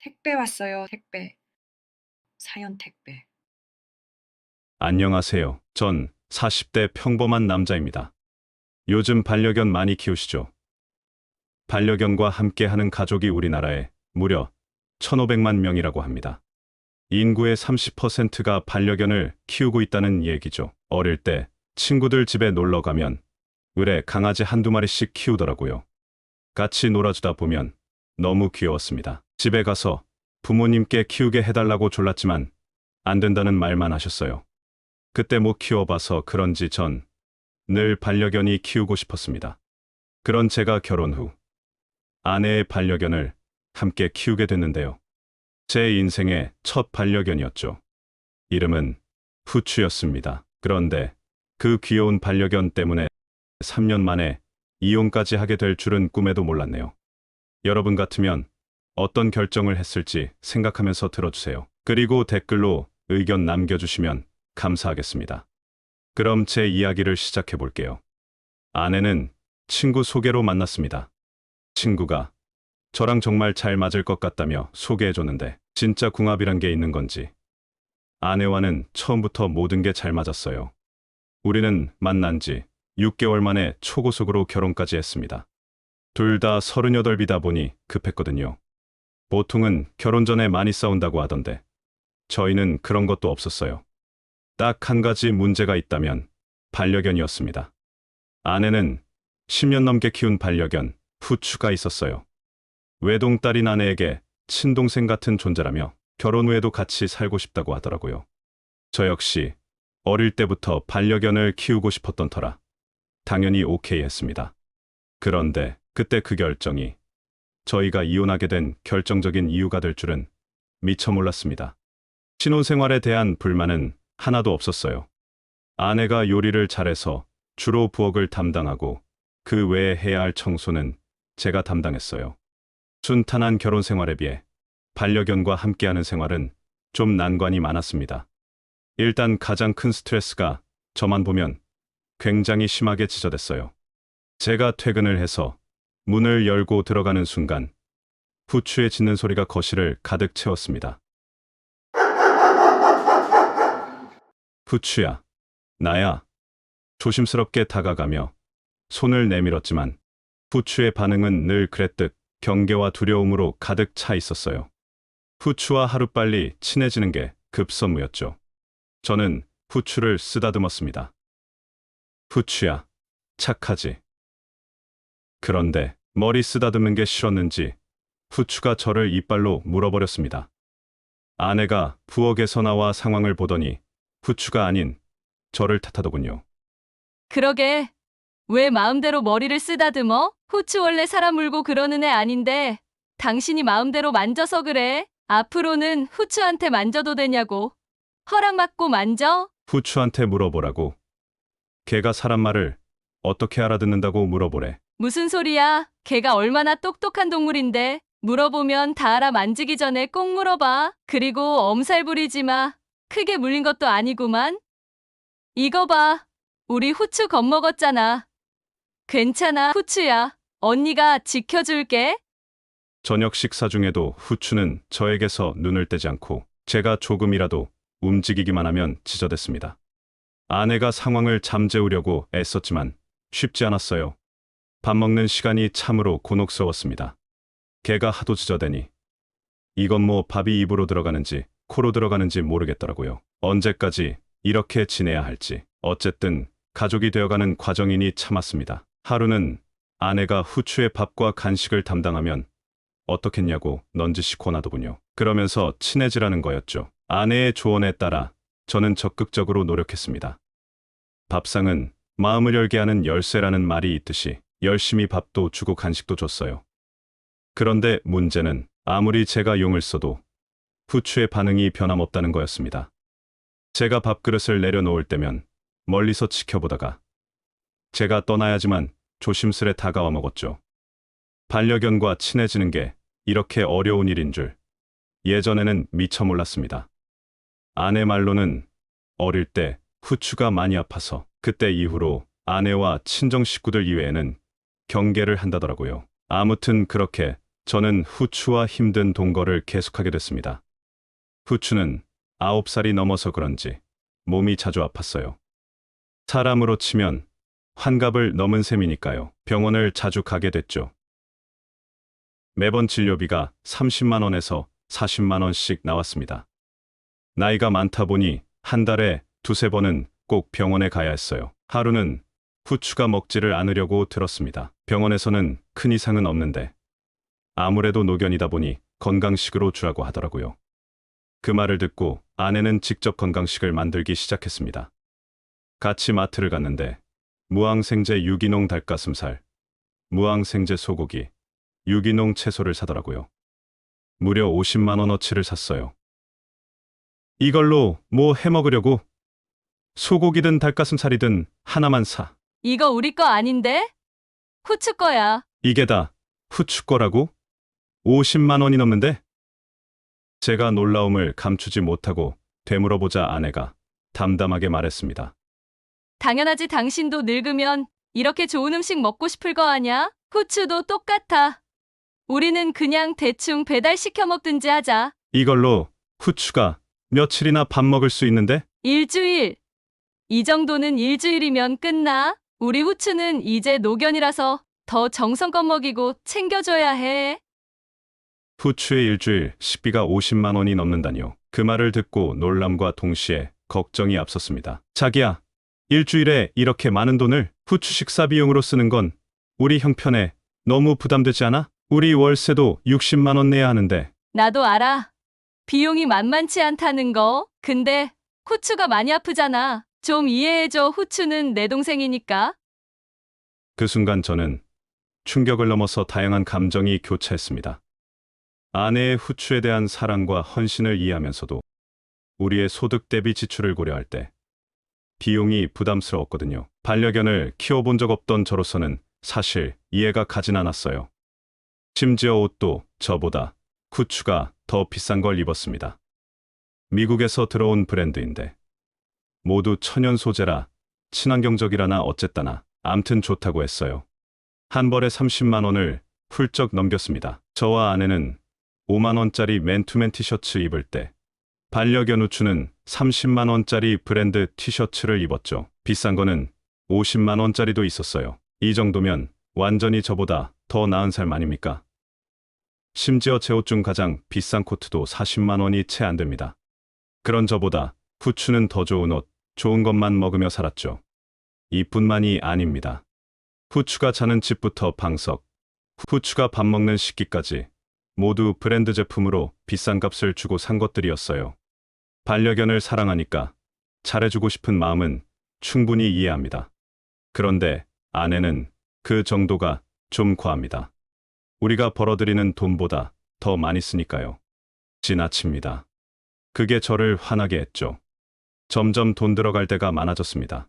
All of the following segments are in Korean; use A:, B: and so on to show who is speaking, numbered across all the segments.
A: 택배 왔어요, 택배. 사연 택배.
B: 안녕하세요. 전 40대 평범한 남자입니다. 요즘 반려견 많이 키우시죠? 반려견과 함께 하는 가족이 우리나라에 무려 1,500만 명이라고 합니다. 인구의 30%가 반려견을 키우고 있다는 얘기죠. 어릴 때 친구들 집에 놀러 가면 의뢰 강아지 한두 마리씩 키우더라고요. 같이 놀아주다 보면 너무 귀여웠습니다. 집에 가서 부모님께 키우게 해달라고 졸랐지만 안 된다는 말만 하셨어요. 그때 못 키워봐서 그런지 전 늘 반려견이 키우고 싶었습니다. 그런 제가 결혼 후 아내의 반려견을 함께 키우게 됐는데요. 제 인생의 첫 반려견이었죠. 이름은 후추였습니다. 그런데 그 귀여운 반려견 때문에 3년 만에 이혼까지 하게 될 줄은 꿈에도 몰랐네요. 여러분 같으면 어떤 결정을 했을지 생각하면서 들어주세요. 그리고 댓글로 의견 남겨주시면 감사하겠습니다. 그럼 제 이야기를 시작해 볼게요. 아내는 친구 소개로 만났습니다. 친구가 저랑 정말 잘 맞을 것 같다며 소개해 줬는데 진짜 궁합이란 게 있는 건지 아내와는 처음부터 모든 게 잘 맞았어요. 우리는 만난 지 6개월 만에 초고속으로 결혼까지 했습니다. 둘다 38이다 보니 급했거든요. 보통은 결혼 전에 많이 싸운다고 하던데 저희는 그런 것도 없었어요. 딱 한 가지 문제가 있다면 반려견이었습니다. 아내는 10년 넘게 키운 반려견 후추가 있었어요. 외동딸인 아내에게 친동생 같은 존재라며 결혼 후에도 같이 살고 싶다고 하더라고요. 저 역시 어릴 때부터 반려견을 키우고 싶었던 터라 당연히 오케이 했습니다. 그런데 그때 그 결정이 저희가 이혼하게 된 결정적인 이유가 될 줄은 미처 몰랐습니다. 신혼생활에 대한 불만은 하나도 없었어요. 아내가 요리를 잘해서 주로 부엌을 담당하고 그 외에 해야 할 청소는 제가 담당했어요. 순탄한 결혼 생활에 비해 반려견과 함께하는 생활은 좀 난관이 많았습니다. 일단 가장 큰 스트레스가 저만 보면 굉장히 심하게 지저댔어요. 제가 퇴근을 해서 문을 열고 들어가는 순간 후추에 짖는 소리가 거실을 가득 채웠습니다. 후추야, 나야. 조심스럽게 다가가며 손을 내밀었지만 후추의 반응은 늘 그랬듯 경계와 두려움으로 가득 차 있었어요. 후추와 하루빨리 친해지는 게 급선무였죠. 저는 후추를 쓰다듬었습니다. 후추야, 착하지. 그런데 머리 쓰다듬는 게 싫었는지 후추가 저를 이빨로 물어버렸습니다. 아내가 부엌에서 나와 상황을 보더니 후추가 아닌 저를 탓하더군요.
C: 그러게. 왜 마음대로 머리를 쓰다듬어? 후추 원래 사람 물고 그러는 애 아닌데 당신이 마음대로 만져서 그래. 앞으로는 후추한테 만져도 되냐고. 허락 받고 만져?
B: 후추한테 물어보라고. 걔가 사람 말을 어떻게 알아듣는다고 물어보래.
C: 무슨 소리야? 걔가 얼마나 똑똑한 동물인데. 물어보면 다 알아 만지기 전에 꼭 물어봐. 그리고 엄살 부리지 마. 크게 물린 것도 아니구만. 이거 봐. 우리 후추 겁먹었잖아. 괜찮아, 후추야. 언니가 지켜줄게.
B: 저녁 식사 중에도 후추는 저에게서 눈을 떼지 않고 제가 조금이라도 움직이기만 하면 지저댔습니다. 아내가 상황을 잠재우려고 애썼지만 쉽지 않았어요. 밥 먹는 시간이 참으로 곤혹스러웠습니다. 개가 하도 지저대니 이건 뭐 밥이 입으로 들어가는지 코로 들어가는지 모르겠더라고요. 언제까지 이렇게 지내야 할지. 어쨌든 가족이 되어가는 과정이니 참았습니다. 하루는 아내가 후추의 밥과 간식을 담당하면 어떻겠냐고 넌지시 권하더군요. 그러면서 친해지라는 거였죠. 아내의 조언에 따라 저는 적극적으로 노력했습니다. 밥상은 마음을 열게 하는 열쇠라는 말이 있듯이 열심히 밥도 주고 간식도 줬어요. 그런데 문제는 아무리 제가 용을 써도 후추의 반응이 변함없다는 거였습니다. 제가 밥그릇을 내려놓을 때면 멀리서 지켜보다가 제가 떠나야지만 조심스레 다가와 먹었죠. 반려견과 친해지는 게 이렇게 어려운 일인 줄 예전에는 미처 몰랐습니다. 아내 말로는 어릴 때 후추가 많이 아파서 그때 이후로 아내와 친정 식구들 이외에는 경계를 한다더라고요. 아무튼 그렇게 저는 후추와 힘든 동거를 계속하게 됐습니다. 후추는 9살이 넘어서 그런지 몸이 자주 아팠어요. 사람으로 치면 환갑을 넘은 셈이니까요. 병원을 자주 가게 됐죠. 매번 진료비가 30만 원에서 40만 원씩 나왔습니다. 나이가 많다 보니 한 달에 두세 번은 꼭 병원에 가야 했어요. 하루는 후추가 먹지를 않으려고 들었습니다. 병원에서는 큰 이상은 없는데 아무래도 노견이다 보니 건강식으로 주라고 하더라고요. 그 말을 듣고 아내는 직접 건강식을 만들기 시작했습니다. 같이 마트를 갔는데 무항생제 유기농 닭가슴살, 무항생제 소고기, 유기농 채소를 사더라고요. 무려 50만 원어치를 샀어요. 이걸로 뭐 해 먹으려고? 소고기든 닭가슴살이든 하나만 사.
C: 이거 우리 거 아닌데? 후추 거야.
B: 이게 다 후추 거라고? 50만 원이 넘는데? 제가 놀라움을 감추지 못하고 되물어보자 아내가 담담하게 말했습니다.
C: 당연하지 당신도 늙으면 이렇게 좋은 음식 먹고 싶을 거 아냐? 후추도 똑같아. 우리는 그냥 대충 배달시켜 먹든지 하자.
B: 이걸로 후추가 며칠이나 밥 먹을 수 있는데?
C: 일주일. 이 정도는 일주일이면 끝나. 우리 후추는 이제 노견이라서 더 정성껏 먹이고 챙겨줘야 해.
B: 후추의 일주일 식비가 50만 원이 넘는다니요. 그 말을 듣고 놀람과 동시에 걱정이 앞섰습니다. 자기야, 일주일에 이렇게 많은 돈을 후추 식사 비용으로 쓰는 건 우리 형편에 너무 부담되지 않아? 우리 월세도 60만 원 내야 하는데
C: 나도 알아. 비용이 만만치 않다는 거. 근데 후추가 많이 아프잖아. 좀 이해해줘. 후추는 내 동생이니까.
B: 그 순간 저는 충격을 넘어서 다양한 감정이 교차했습니다. 아내의 후추에 대한 사랑과 헌신을 이해하면서도 우리의 소득 대비 지출을 고려할 때 비용이 부담스러웠거든요. 반려견을 키워본 적 없던 저로서는 사실 이해가 가진 않았어요. 심지어 옷도 저보다 후추가 더 비싼 걸 입었습니다. 미국에서 들어온 브랜드인데 모두 천연 소재라 친환경적이라나 어쨌다나 암튼 좋다고 했어요. 한 벌에 30만 원을 훌쩍 넘겼습니다. 저와 아내는 5만 원짜리 맨투맨 티셔츠 입을 때 반려견 우추는 30만 원짜리 브랜드 티셔츠를 입었죠. 비싼 거는 50만 원짜리도 있었어요. 이 정도면 완전히 저보다 더 나은 삶 아닙니까? 심지어 제 옷 중 가장 비싼 코트도 40만 원이 채 안 됩니다. 그런 저보다 후추는 더 좋은 옷, 좋은 것만 먹으며 살았죠. 이뿐만이 아닙니다. 후추가 자는 집부터 방석, 후추가 밥 먹는 식기까지 모두 브랜드 제품으로 비싼 값을 주고 산 것들이었어요. 반려견을 사랑하니까 잘해주고 싶은 마음은 충분히 이해합니다. 그런데 아내는 그 정도가 좀 과합니다. 우리가 벌어들이는 돈보다 더 많이 쓰니까요. 지나칩니다. 그게 저를 화나게 했죠. 점점 돈 들어갈 때가 많아졌습니다.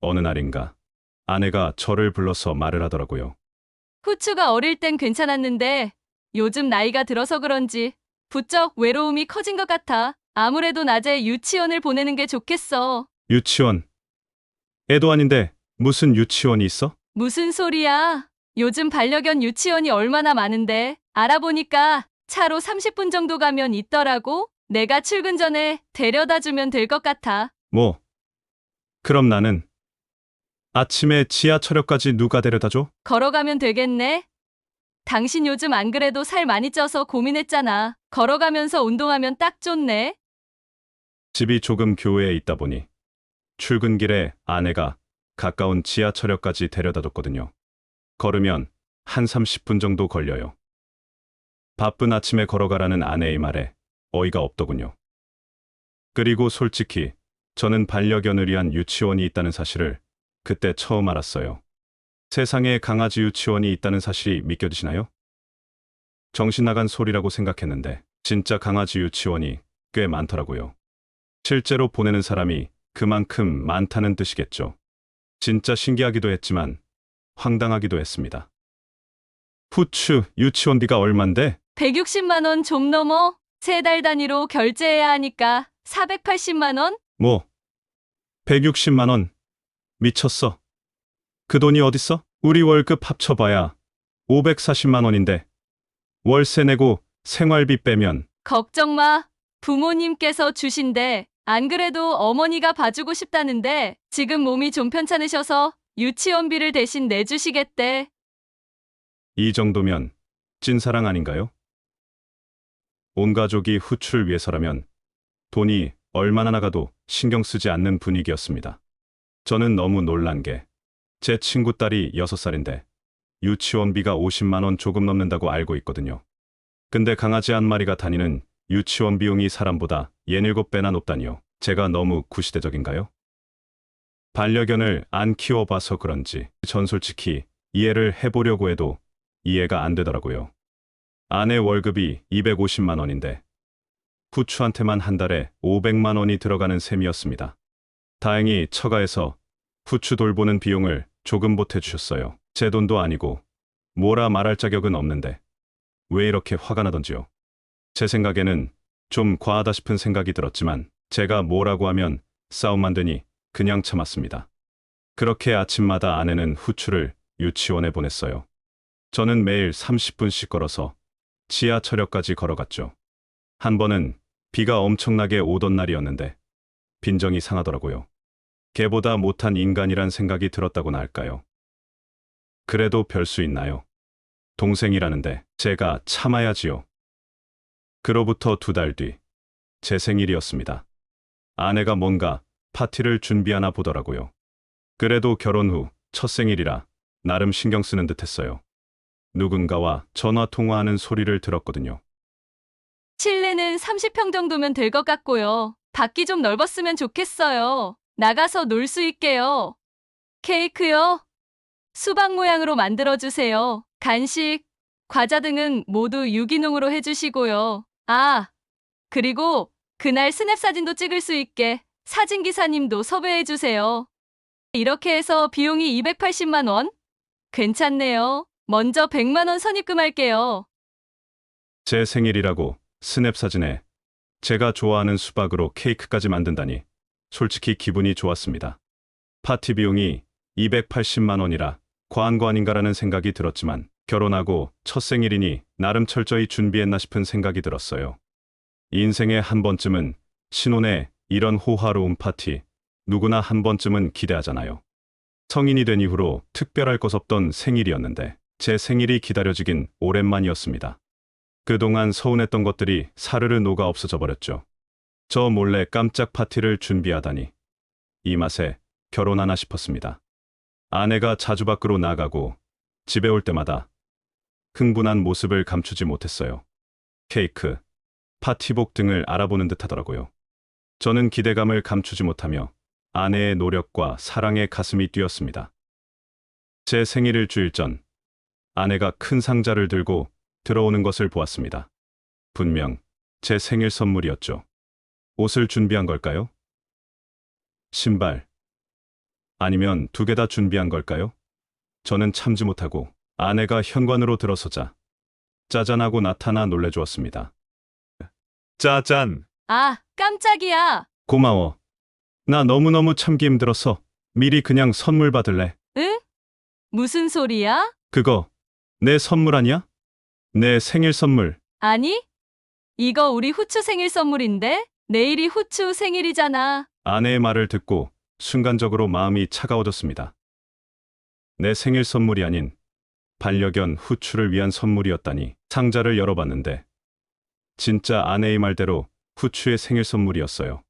B: 어느 날인가 아내가 저를 불러서 말을 하더라고요.
C: 후추가 어릴 땐 괜찮았는데 요즘 나이가 들어서 그런지 부쩍 외로움이 커진 것 같아. 아무래도 낮에 유치원을 보내는 게 좋겠어.
B: 유치원. 애도 아닌데 무슨 유치원이 있어?
C: 무슨 소리야? 요즘 반려견 유치원이 얼마나 많은데 알아보니까 차로 30분 정도 가면 있더라고. 내가 출근 전에 데려다 주면 될 것 같아.
B: 뭐. 그럼 나는 아침에 지하철역까지 누가 데려다 줘?
C: 걸어가면 되겠네. 당신 요즘 안 그래도 살 많이 쪄서 고민했잖아. 걸어가면서 운동하면 딱 좋네.
B: 집이 조금 교외에 있다 보니 출근길에 아내가 가까운 지하철역까지 데려다 줬거든요. 걸으면 한 30분 정도 걸려요. 바쁜 아침에 걸어가라는 아내의 말에 어이가 없더군요. 그리고 솔직히 저는 반려견을 위한 유치원이 있다는 사실을 그때 처음 알았어요. 세상에 강아지 유치원이 있다는 사실이 믿겨지시나요? 정신 나간 소리라고 생각했는데 진짜 강아지 유치원이 꽤 많더라고요. 실제로 보내는 사람이 그만큼 많다는 뜻이겠죠. 진짜 신기하기도 했지만 황당하기도 했습니다. 후추 유치원비가 얼만데?
C: 160만 원 좀 넘어. 세 달 단위로 결제해야 하니까 480만 원?
B: 뭐 160만 원 미쳤어. 그 돈이 어딨어? 우리 월급 합쳐봐야 540만 원인데 월세 내고 생활비 빼면
C: 걱정 마. 부모님께서 주신대. 안 그래도 어머니가 봐주고 싶다는데 지금 몸이 좀 편찮으셔서 유치원비를 대신 내주시겠대.
B: 이 정도면 찐사랑 아닌가요? 온 가족이 후추를 위해서라면 돈이 얼마나 나가도 신경 쓰지 않는 분위기였습니다. 저는 너무 놀란 게 제 친구 딸이 6살인데 유치원비가 50만 원 조금 넘는다고 알고 있거든요. 근데 강아지 한 마리가 다니는 유치원 비용이 사람보다 67배나 높다니요. 제가 너무 구시대적인가요? 반려견을 안 키워봐서 그런지 전 솔직히 이해를 해보려고 해도 이해가 안 되더라고요. 아내 월급이 250만 원인데 후추한테만 한 달에 500만 원이 들어가는 셈이었습니다. 다행히 처가에서 후추 돌보는 비용을 조금 보태주셨어요. 제 돈도 아니고 뭐라 말할 자격은 없는데 왜 이렇게 화가 나던지요. 제 생각에는 좀 과하다 싶은 생각이 들었지만 제가 뭐라고 하면 싸움만 되니 그냥 참았습니다. 그렇게 아침마다 아내는 후추를 유치원에 보냈어요. 저는 매일 30분씩 걸어서 지하철역까지 걸어갔죠. 한 번은 비가 엄청나게 오던 날이었는데 빈정이 상하더라고요. 개보다 못한 인간이란 생각이 들었다고나 할까요? 그래도 별 수 있나요? 동생이라는데 제가 참아야지요. 그로부터 두 달 뒤, 제 생일이었습니다. 아내가 뭔가 파티를 준비하나 보더라고요. 그래도 결혼 후 첫 생일이라 나름 신경 쓰는 듯 했어요. 누군가와 전화 통화하는 소리를 들었거든요.
C: 실내는 30평 정도면 될 것 같고요. 밖이 좀 넓었으면 좋겠어요. 나가서 놀 수 있게요. 케이크요? 수박 모양으로 만들어주세요. 간식, 과자 등은 모두 유기농으로 해주시고요. 아, 그리고 그날 스냅 사진도 찍을 수 있게 사진 기사님도 섭외해주세요. 이렇게 해서 비용이 280만 원? 괜찮네요. 먼저 100만 원 선입금할게요.
B: 제 생일이라고 스냅 사진에 제가 좋아하는 수박으로 케이크까지 만든다니 솔직히 기분이 좋았습니다. 파티 비용이 280만 원이라 과한 거 아닌가라는 생각이 들었지만 결혼하고 첫 생일이니 나름 철저히 준비했나 싶은 생각이 들었어요. 인생에 한 번쯤은 신혼에 이런 호화로운 파티 누구나 한 번쯤은 기대하잖아요. 성인이 된 이후로 특별할 것 없던 생일이었는데 제 생일이 기다려지긴 오랜만이었습니다. 그동안 서운했던 것들이 사르르 녹아 없어져 버렸죠. 저 몰래 깜짝 파티를 준비하다니 이 맛에 결혼하나 싶었습니다. 아내가 자주 밖으로 나가고 집에 올 때마다 흥분한 모습을 감추지 못했어요. 케이크, 파티복 등을 알아보는 듯 하더라고요. 저는 기대감을 감추지 못하며 아내의 노력과 사랑에 가슴이 뛰었습니다. 제 생일 일주일 전 아내가 큰 상자를 들고 들어오는 것을 보았습니다. 분명 제 생일 선물이었죠. 옷을 준비한 걸까요? 신발. 아니면 두 개 다 준비한 걸까요? 저는 참지 못하고 아내가 현관으로 들어서자 짜잔하고 나타나 놀래주었습니다. 짜잔!
C: 아, 깜짝이야.
B: 고마워. 나 너무너무 참기 힘들어서 미리 그냥 선물 받을래.
C: 응? 무슨 소리야?
B: 그거 내 선물 아니야? 내 생일 선물.
C: 아니? 이거 우리 후추 생일 선물인데? 내일이 후추 생일이잖아.
B: 아내의 말을 듣고 순간적으로 마음이 차가워졌습니다. 내 생일 선물이 아닌 반려견 후추를 위한 선물이었다니 상자를 열어봤는데 진짜 아내의 말대로 후추의 생일 선물이었어요.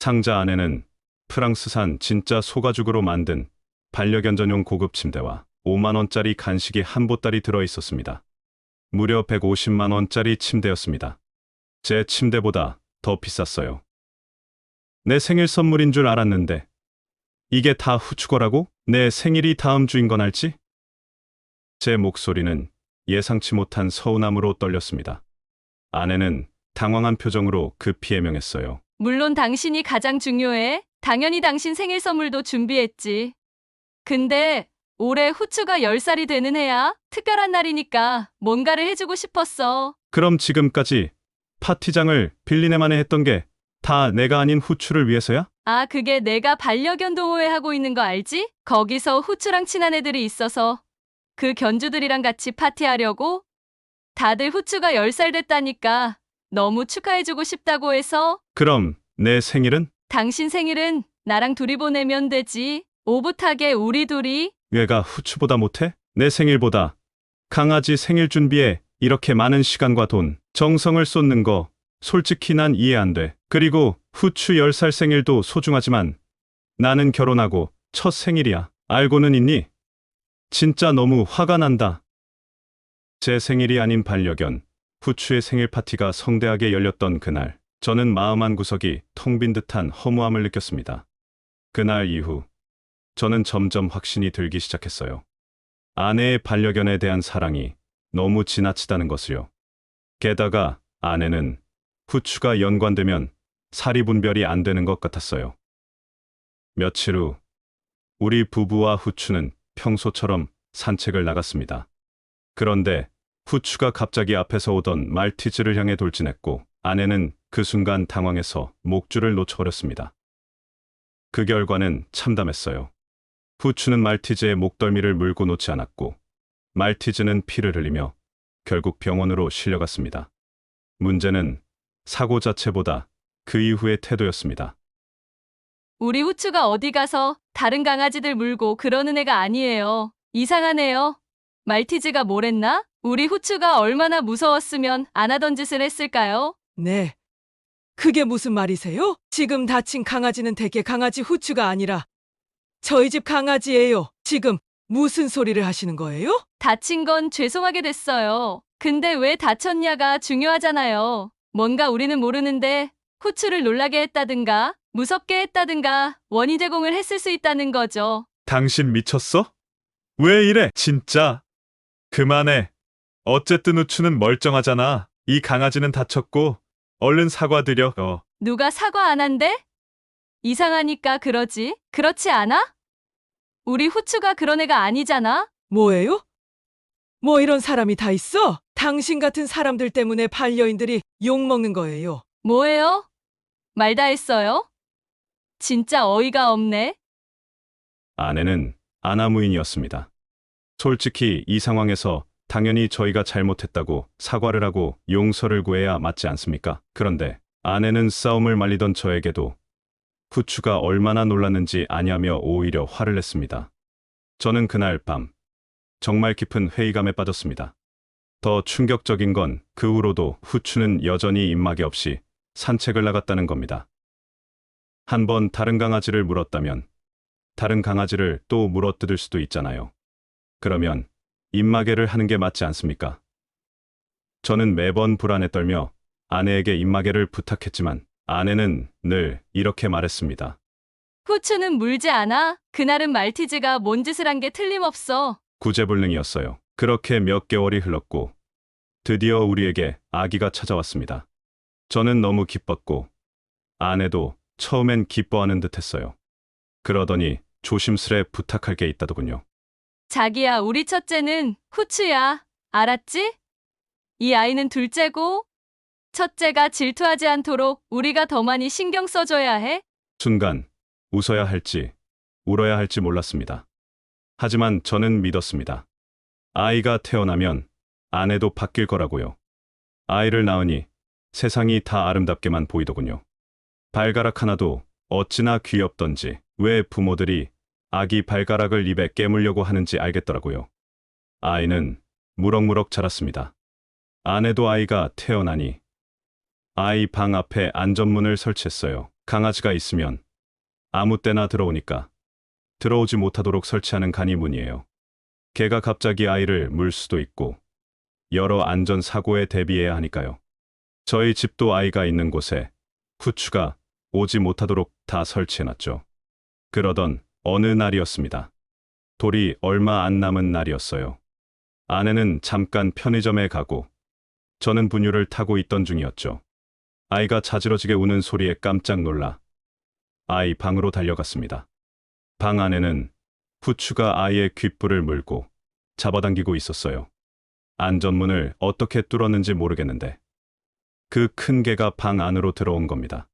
B: 상자 안에는 프랑스산 진짜 소가죽으로 만든 반려견 전용 고급 침대와 5만 원짜리 간식이 한 보따리 들어 있었습니다. 무려 150만 원짜리 침대였습니다. 제 침대보다 더 비쌌어요. 내 생일 선물인 줄 알았는데 이게 다 후추거라고? 내 생일이 다음 주인 건 알지? 제 목소리는 예상치 못한 서운함으로 떨렸습니다. 아내는 당황한 표정으로 급히 해명했어요.
C: 물론 당신이 가장 중요해. 당연히 당신 생일 선물도 준비했지. 근데 올해 후추가 10살이 되는 해야 특별한 날이니까 뭔가를 해주고 싶었어.
B: 그럼 지금까지 파티장을 빌리네만에 했던 게 다 내가 아닌 후추를 위해서야?
C: 아, 그게 내가 반려견 동호회 하고 있는 거 알지? 거기서 후추랑 친한 애들이 있어서 그 견주들이랑 같이 파티하려고 다들 후추가 10살 됐다니까. 너무 축하해주고 싶다고 해서
B: 그럼 내 생일은?
C: 당신 생일은 나랑 둘이 보내면 되지. 오붓하게 우리 둘이.
B: 얘가 후추보다 못해? 내 생일보다 강아지 생일 준비에 이렇게 많은 시간과 돈, 정성을 쏟는 거 솔직히 난 이해 안 돼. 그리고 후추 10살 생일도 소중하지만 나는 결혼하고 첫 생일이야. 알고는 있니? 진짜 너무 화가 난다. 제 생일이 아닌 반려견, 후추의 생일 파티가 성대하게 열렸던 그날, 저는 마음 한 구석이 텅 빈 듯한 허무함을 느꼈습니다. 그날 이후, 저는 점점 확신이 들기 시작했어요. 아내의 반려견에 대한 사랑이 너무 지나치다는 것을요. 게다가 아내는 후추가 연관되면 사리 분별이 안 되는 것 같았어요. 며칠 후, 우리 부부와 후추는 평소처럼 산책을 나갔습니다. 그런데 후추가 갑자기 앞에서 오던 말티즈를 향해 돌진했고 아내는 그 순간 당황해서 목줄을 놓쳐버렸습니다. 그 결과는 참담했어요. 후추는 말티즈의 목덜미를 물고 놓지 않았고 말티즈는 피를 흘리며 결국 병원으로 실려갔습니다. 문제는 사고 자체보다 그 이후의 태도였습니다.
C: 우리 후추가 어디 가서 다른 강아지들 물고 그러는 애가 아니에요. 이상하네요. 말티즈가 뭘 했나? 우리 후추가 얼마나 무서웠으면 안 하던 짓을 했을까요?
D: 네. 그게 무슨 말이세요? 지금 다친 강아지는 대개 강아지 후추가 아니라 저희 집 강아지예요. 지금 무슨 소리를 하시는 거예요?
C: 다친 건 죄송하게 됐어요. 근데 왜 다쳤냐가 중요하잖아요. 뭔가 우리는 모르는데 후추를 놀라게 했다든가 무섭게 했다든가 원인 제공을 했을 수 있다는 거죠.
B: 당신 미쳤어? 왜 이래? 진짜. 그만해. 어쨌든 우추는 멀쩡하잖아. 이 강아지는 다쳤고 얼른 사과드려. 어.
C: 누가 사과 안 한대? 이상하니까 그러지. 그렇지 않아? 우리 후추가 그런 애가 아니잖아?
D: 뭐예요? 뭐 이런 사람이 다 있어? 당신 같은 사람들 때문에 반려인들이 욕먹는 거예요.
C: 뭐예요? 말 다 했어요? 진짜 어이가 없네.
B: 아내는 아나무인이었습니다. 솔직히 이 상황에서 당연히 저희가 잘못했다고 사과를 하고 용서를 구해야 맞지 않습니까? 그런데 아내는 싸움을 말리던 저에게도 후추가 얼마나 놀랐는지 아냐며 오히려 화를 냈습니다. 저는 그날 밤 정말 깊은 회의감에 빠졌습니다. 더 충격적인 건 그 후로도 후추는 여전히 입마개 없이 산책을 나갔다는 겁니다. 한 번 다른 강아지를 물었다면 다른 강아지를 또 물어뜯을 수도 있잖아요. 그러면 입마개를 하는 게 맞지 않습니까? 저는 매번 불안에 떨며 아내에게 입마개를 부탁했지만 아내는 늘 이렇게 말했습니다.
C: 후추는 물지 않아. 그날은 말티즈가 뭔 짓을 한 게 틀림없어.
B: 구제불능이었어요. 그렇게 몇 개월이 흘렀고 드디어 우리에게 아기가 찾아왔습니다. 저는 너무 기뻤고 아내도 처음엔 기뻐하는 듯했어요. 그러더니 조심스레 부탁할 게 있다더군요.
C: 자기야, 우리 첫째는 후추야. 알았지? 이 아이는 둘째고, 첫째가 질투하지 않도록 우리가 더 많이 신경 써줘야 해.
B: 순간 웃어야 할지 울어야 할지 몰랐습니다. 하지만 저는 믿었습니다. 아이가 태어나면 아내도 바뀔 거라고요. 아이를 낳으니 세상이 다 아름답게만 보이더군요. 발가락 하나도 어찌나 귀엽던지 왜 부모들이 아기 발가락을 입에 깨물려고 하는지 알겠더라고요. 아이는 무럭무럭 자랐습니다. 아내도 아이가 태어나니 아이 방 앞에 안전문을 설치했어요. 강아지가 있으면 아무 때나 들어오니까 들어오지 못하도록 설치하는 간이문이에요. 개가 갑자기 아이를 물 수도 있고 여러 안전 사고에 대비해야 하니까요. 저희 집도 아이가 있는 곳에 후추가 오지 못하도록 다 설치해놨죠. 그러던 어느 날이었습니다. 돌이 얼마 안 남은 날이었어요. 아내는 잠깐 편의점에 가고 저는 분유를 타고 있던 중이었죠. 아이가 자지러지게 우는 소리에 깜짝 놀라 아이 방으로 달려갔습니다. 방 안에는 후추가 아이의 귓불을 물고 잡아당기고 있었어요. 안전문을 어떻게 뚫었는지 모르겠는데 그 큰 개가 방 안으로 들어온 겁니다.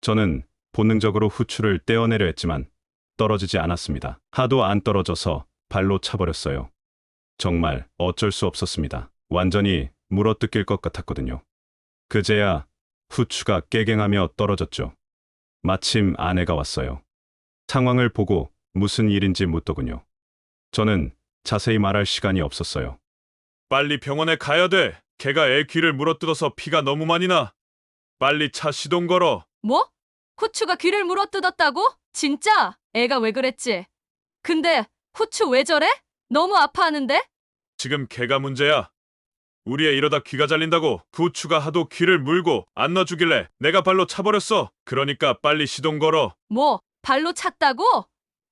B: 저는 본능적으로 후추를 떼어내려 했지만 떨어지지 않았습니다. 하도 안 떨어져서 발로 차버렸어요. 정말 어쩔 수 없었습니다. 완전히 물어뜯길 것 같았거든요. 그제야 후추가 깨갱하며 떨어졌죠. 마침 아내가 왔어요. 상황을 보고 무슨 일인지 묻더군요. 저는 자세히 말할 시간이 없었어요.
E: 빨리 병원에 가야 돼. 걔가 애 귀를 물어뜯어서 피가 너무 많이 나. 빨리 차 시동 걸어.
C: 뭐? 후추가 귀를 물어뜯었다고? 진짜? 애가 왜 그랬지? 근데 후추 왜 저래? 너무 아파하는데?
E: 지금 걔가 문제야. 우리 애 이러다 귀가 잘린다고 후추가 하도 귀를 물고 안 놔주길래 내가 발로 차버렸어. 그러니까 빨리 시동 걸어.
C: 뭐, 발로 찼다고?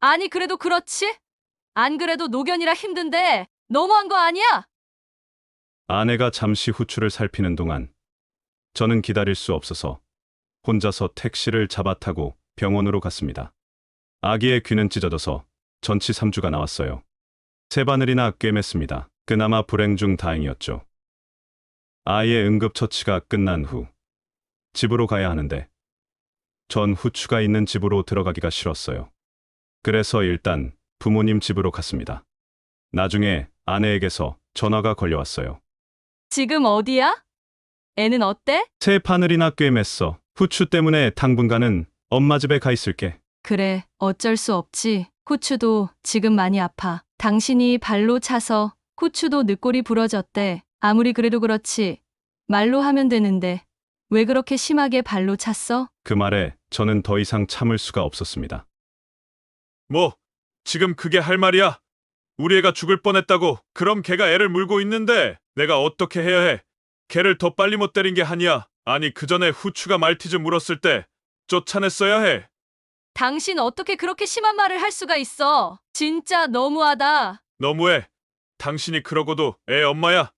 C: 아니, 그래도 그렇지? 안 그래도 노견이라 힘든데 너무한 거 아니야?
B: 아내가 잠시 후추를 살피는 동안 저는 기다릴 수 없어서 혼자서 택시를 잡아 타고 병원으로 갔습니다. 아기의 귀는 찢어져서 전치 3주가 나왔어요. 세 바늘이나 꿰맸습니다. 그나마 불행 중 다행이었죠. 아이의 응급처치가 끝난 후 집으로 가야 하는데 전 후추가 있는 집으로 들어가기가 싫었어요. 그래서 일단 부모님 집으로 갔습니다. 나중에 아내에게서 전화가 걸려왔어요.
C: 지금 어디야? 애는 어때?
B: 새 바늘이나 꿰맸어. 후추 때문에 당분간은 엄마 집에 가 있을게.
C: 그래, 어쩔 수 없지. 후추도 지금 많이 아파. 당신이 발로 차서 후추도 늑골이 부러졌대. 아무리 그래도 그렇지. 말로 하면 되는데. 왜 그렇게 심하게 발로 찼어?
B: 그 말에 저는 더 이상 참을 수가 없었습니다.
E: 뭐, 지금 그게 할 말이야? 우리 애가 죽을 뻔했다고. 그럼 걔가 애를 물고 있는데 내가 어떻게 해야 해? 걔를 더 빨리 못 때린 게 아니야. 아니, 그 전에 후추가 말티즈 물었을 때 쫓아냈어야 해.
C: 당신 어떻게 그렇게 심한 말을 할 수가 있어? 진짜 너무하다.
E: 너무해. 당신이 그러고도 애 엄마야.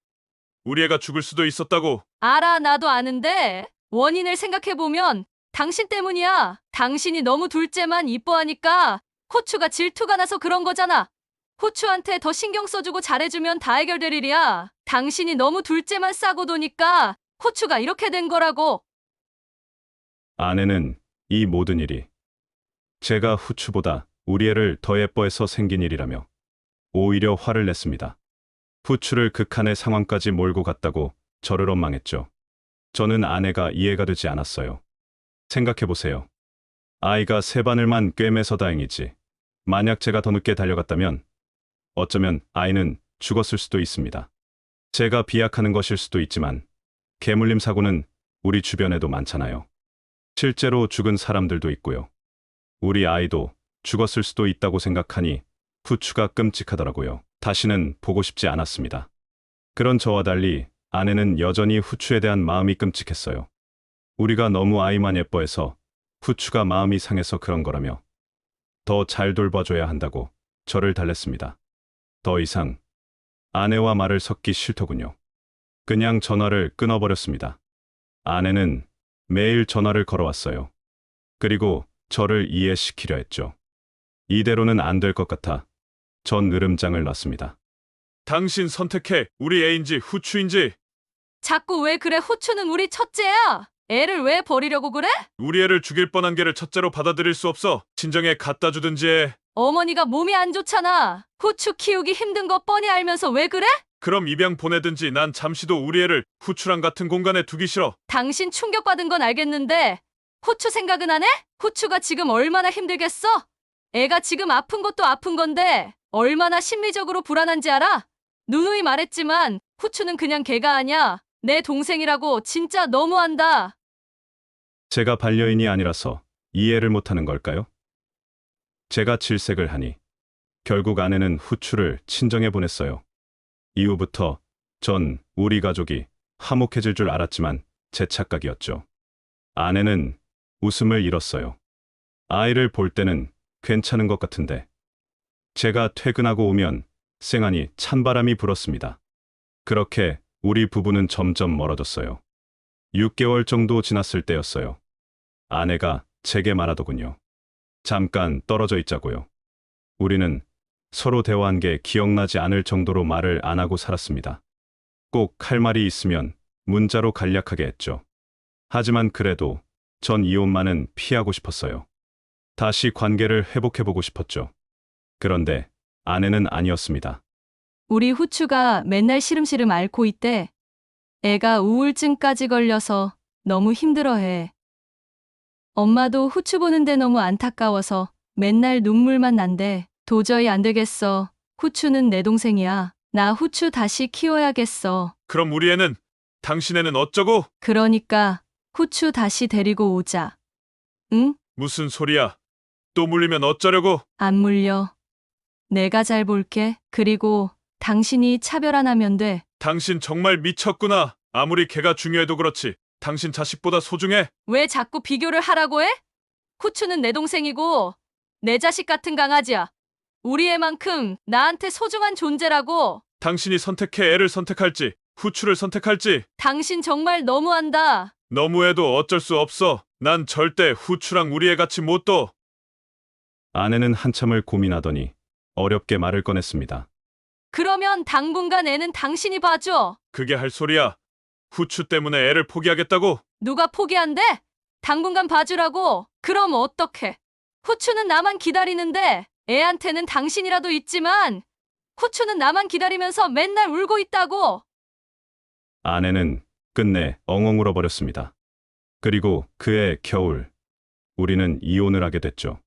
E: 우리 애가 죽을 수도 있었다고.
C: 알아, 나도 아는데. 원인을 생각해보면 당신 때문이야. 당신이 너무 둘째만 이뻐하니까 호추가 질투가 나서 그런 거잖아. 호추한테 더 신경 써주고 잘해주면 다 해결될 일이야. 당신이 너무 둘째만 싸고 도니까 호추가 이렇게 된 거라고.
B: 아내는 이 모든 일이 제가 후추보다 우리 애를 더 예뻐해서 생긴 일이라며 오히려 화를 냈습니다. 후추를 극한의 상황까지 몰고 갔다고 저를 원망했죠. 저는 아내가 이해가 되지 않았어요. 생각해보세요. 아이가 세 바늘만 꿰매서 다행이지. 만약 제가 더 늦게 달려갔다면 어쩌면 아이는 죽었을 수도 있습니다. 제가 비약하는 것일 수도 있지만 개물림 사고는 우리 주변에도 많잖아요. 실제로 죽은 사람들도 있고요. 우리 아이도 죽었을 수도 있다고 생각하니 후추가 끔찍하더라고요. 다시는 보고 싶지 않았습니다. 그런 저와 달리 아내는 여전히 후추에 대한 마음이 끔찍했어요. 우리가 너무 아이만 예뻐해서 후추가 마음이 상해서 그런 거라며 더 잘 돌봐줘야 한다고 저를 달랬습니다. 더 이상 아내와 말을 섞기 싫더군요. 그냥 전화를 끊어버렸습니다. 아내는 매일 전화를 걸어왔어요. 그리고 저를 이해시키려 했죠. 이대로는 안 될 것 같아 전 으름장을 놨습니다.
E: 당신 선택해. 우리 애인지 후추인지.
C: 자꾸 왜 그래? 호추는 우리 첫째야. 애를 왜 버리려고 그래?
E: 우리 애를 죽일 뻔한 개를 첫째로 받아들일 수 없어. 친정에 갖다 주든지 해.
C: 어머니가 몸이 안 좋잖아. 호추 키우기 힘든 거 뻔히 알면서 왜 그래?
E: 그럼 입양 보내든지 난 잠시도 우리 애를 후추랑 같은 공간에 두기 싫어.
C: 당신 충격받은 건 알겠는데 호추 생각은 안 해? 호추가 지금 얼마나 힘들겠어? 애가 지금 아픈 것도 아픈 건데 얼마나 심리적으로 불안한지 알아? 누누이 말했지만 호추는 그냥 개가 아니야. 내 동생이라고 진짜 너무한다.
B: 제가 반려인이 아니라서 이해를 못하는 걸까요? 제가 질색을 하니 결국 아내는 후추를 친정에 보냈어요. 이후부터 전 우리 가족이 화목해질 줄 알았지만 제 착각이었죠. 아내는 웃음을 잃었어요. 아이를 볼 때는 괜찮은 것 같은데 제가 퇴근하고 오면 쌩하니 찬바람이 불었습니다. 그렇게 우리 부부는 점점 멀어졌어요. 6개월 정도 지났을 때였어요. 아내가 제게 말하더군요. 잠깐 떨어져 있자고요. 우리는 서로 대화한 게 기억나지 않을 정도로 말을 안 하고 살았습니다. 꼭 할 말이 있으면 문자로 간략하게 했죠. 하지만 그래도 전 이혼만은 피하고 싶었어요. 다시 관계를 회복해보고 싶었죠. 그런데 아내는 아니었습니다.
C: 우리 후추가 맨날 시름시름 앓고 있대. 애가 우울증까지 걸려서 너무 힘들어해. 엄마도 후추 보는데 너무 안타까워서 맨날 눈물만 난대. 도저히 안 되겠어. 후추는 내 동생이야. 나 후추 다시 키워야겠어.
E: 그럼 우리 애는 당신 애는 어쩌고?
C: 그러니까 후추 다시 데리고 오자. 응?
E: 무슨 소리야? 또 물리면 어쩌려고?
C: 안 물려. 내가 잘 볼게. 그리고 당신이 차별 안 하면 돼.
E: 당신 정말 미쳤구나. 아무리 걔가 중요해도 그렇지. 당신 자식보다 소중해.
C: 왜 자꾸 비교를 하라고 해? 후추는 내 동생이고 내 자식 같은 강아지야. 우리 애만큼 나한테 소중한 존재라고.
E: 당신이 선택해 애를 선택할지, 후추를 선택할지.
C: 당신 정말 너무한다.
E: 너무해도 어쩔 수 없어. 난 절대 후추랑 우리 애 같이 못 둬.
B: 아내는 한참을 고민하더니 어렵게 말을 꺼냈습니다.
C: 그러면 당분간 애는 당신이 봐줘.
E: 그게 할 소리야. 후추 때문에 애를 포기하겠다고?
C: 누가 포기한대? 당분간 봐주라고. 그럼 어떡해? 후추는 나만 기다리는데 애한테는 당신이라도 있지만 후추는 나만 기다리면서 맨날 울고 있다고.
B: 아내는 끝내 엉엉 울어버렸습니다. 그리고 그해 겨울, 우리는 이혼을 하게 됐죠.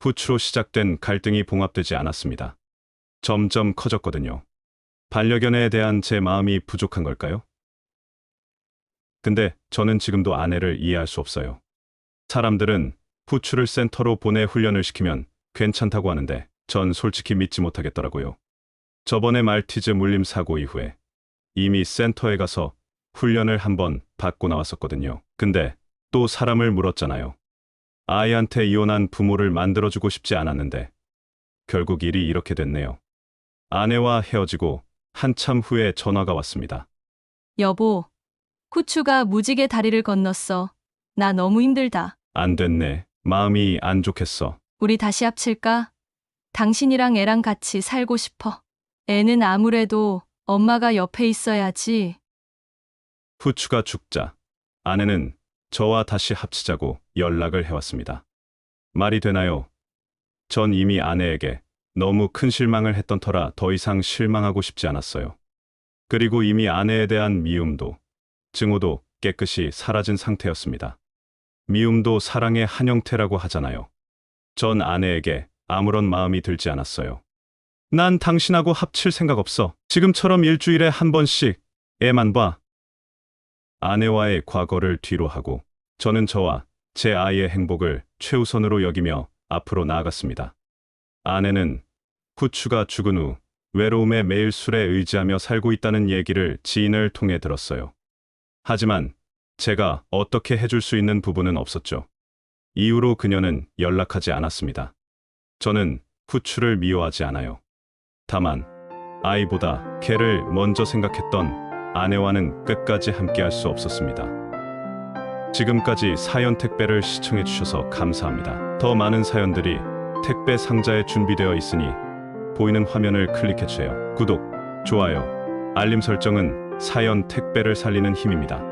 B: 후추로 시작된 갈등이 봉합되지 않았습니다. 점점 커졌거든요. 반려견에 대한 제 마음이 부족한 걸까요? 근데 저는 지금도 아내를 이해할 수 없어요. 사람들은 후추를 센터로 보내 훈련을 시키면 괜찮다고 하는데 전 솔직히 믿지 못하겠더라고요. 저번에 말티즈 물림 사고 이후에 이미 센터에 가서 훈련을 한번 받고 나왔었거든요. 근데 또 사람을 물었잖아요. 아이한테 이혼한 부모를 만들어주고 싶지 않았는데 결국 일이 이렇게 됐네요. 아내와 헤어지고 한참 후에 전화가 왔습니다.
C: 여보, 후추가 무지개 다리를 건넜어. 나 너무 힘들다.
B: 안 됐네. 마음이 안 좋겠어.
C: 우리 다시 합칠까? 당신이랑 애랑 같이 살고 싶어. 애는 아무래도 엄마가 옆에 있어야지.
B: 후추가 죽자 아내는 저와 다시 합치자고 연락을 해왔습니다. 말이 되나요? 전 이미 아내에게 너무 큰 실망을 했던 터라 더 이상 실망하고 싶지 않았어요. 그리고 이미 아내에 대한 미움도, 증오도 깨끗이 사라진 상태였습니다. 미움도 사랑의 한 형태라고 하잖아요. 전 아내에게 아무런 마음이 들지 않았어요. 난 당신하고 합칠 생각 없어. 지금처럼 일주일에 한 번씩 애만 봐. 아내와의 과거를 뒤로 하고 저는 저와 제 아이의 행복을 최우선으로 여기며 앞으로 나아갔습니다. 아내는 후추가 죽은 후 외로움에 매일 술에 의지하며 살고 있다는 얘기를 지인을 통해 들었어요. 하지만 제가 어떻게 해줄 수 있는 부분은 없었죠. 이후로 그녀는 연락하지 않았습니다. 저는 후추를 미워하지 않아요. 다만 아이보다 걔를 먼저 생각했던 아내와는 끝까지 함께할 수 없었습니다. 지금까지 사연 택배를 시청해 주셔서 감사합니다. 더 많은 사연들이 택배 상자에 준비되어 있으니 보이는 화면을 클릭해 주세요. 구독, 좋아요, 알림 설정은 사연 택배를 살리는 힘입니다.